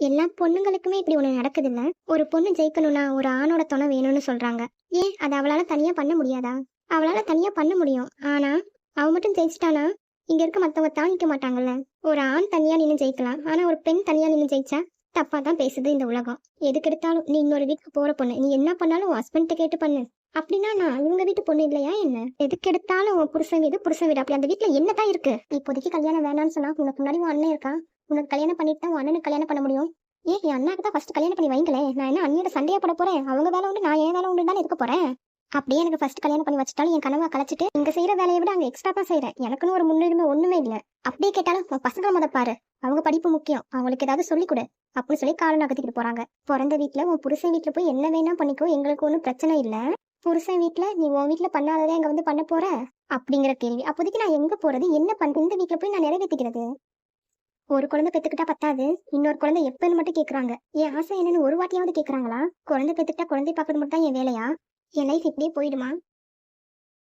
எல்லா பொண்ணுங்களுக்குமே இப்படி ஒண்ணு நடக்குது இல்ல ஒரு பொண்ணு ஜெயிக்கணும்னா ஒரு ஆணோட துணை வேணும்னு சொல்றாங்க. ஏன்? அது அவளால தனியா பண்ண முடியாதா? அவளால தனியா பண்ண முடியும். ஆனா அவ மட்டும் ஜெயிச்சிட்டானா? இங்க இருக்க மத்தவங்க தாங்கிக்க மாட்டாங்கல்ல? ஒரு ஆண் தனியா நின்று ஜெயிக்கலாம். ஆனா ஒரு பெண் தனியா நின்று ஜெயிச்சா தப்பா தான் பேசுது இந்த உலகம். எதுக்கு எடுத்தாலும் நீ இன்னொரு வீட்டுக்கு போற பொண்ணு. நீ என்ன பண்ணாலும் ஹஸ்பண்ட கேட்டு பண்ணு. அப்படின்னா நான் இவங்க வீட்டு பொண்ணு இல்லையா என்ன? எதுக்கு எடுத்தாலும் உன் புருஷன் வீடு புருஷன் வீடு. அப்படி அந்த வீட்டுல என்னதான் இருக்கு? இப்போதைக்கு கல்யாணம் வேணாம்னு சொன்னா உனக்கு முன்னாடி உன் அண்ணன் இருக்கான். உனக்கு கல்யாணம் பண்ணிட்டு தான் உன் அண்ணனுக்கு கல்யாணம் பண்ண முடியும்? ஏன் என் அண்ணாக்கு தான் ஃபர்ஸ்ட் கல்யாணம் பண்ணி வைங்களேன் நான் என்ன அண்ணியோட சண்டையா போட போறேன்? அவங்க வேலை உண்டு நான் என் வேலை உண்டு தானே இருக்க போறேன்? அப்படியே எனக்கு ஃபர்ஸ்ட் கல்யாணம் பண்ணி வச்சுட்டாலும் என் கனவை கலைச்சிட்டு இங்க செய்யற வேலையை விட அங்க எக்ஸ்ட்ரா தான் செய்யறேன் எனக்குன்னு ஒரு முன்னுரிமை ஒண்ணுமே இல்ல. அப்படியே கேட்டாலும் உன் பசங்களை முத பாரு. அவங்க படிப்பு முக்கியம். அவங்களுக்கு ஏதாவது சொல்லிக் கொடு. அப்படின்னு சொல்லி காலம் நகர்த்திக்கிட்டு போறாங்க. பிறந்த வீட்ல உன் புருஷன் வீட்டுல போய் என்ன வேணா பண்ணிக்கோ. எங்களுக்கு ஒன்றும் பிரச்சனை இல்ல. புருஷன் வீட்டுல நீ உன் வீட்ல பண்ணாததே அங்க வந்து பண்ண போற? அப்படிங்கிற கேள்வி. அப்போதைக்கு நான் எங்க போறது? என்ன பண்றது இந்த வீட்டுல போய் நான் நிறைவேற்றிக்கிறது ஒரு குழந்தை பெத்துக்கிட்டா பத்தாது இன்னொரு குழந்தை எப்பன்னு மட்டும் கேக்குறாங்க. என் ஆசை என்னன்னு ஒரு வாட்டியாவது கேக்குறாங்களா? குழந்தை பெத்துக்கிட்டா குழந்தை பாக்குறது மட்டும் தான் என் வேலையா? என் லைஃப் இப்படியே போயிடுமா?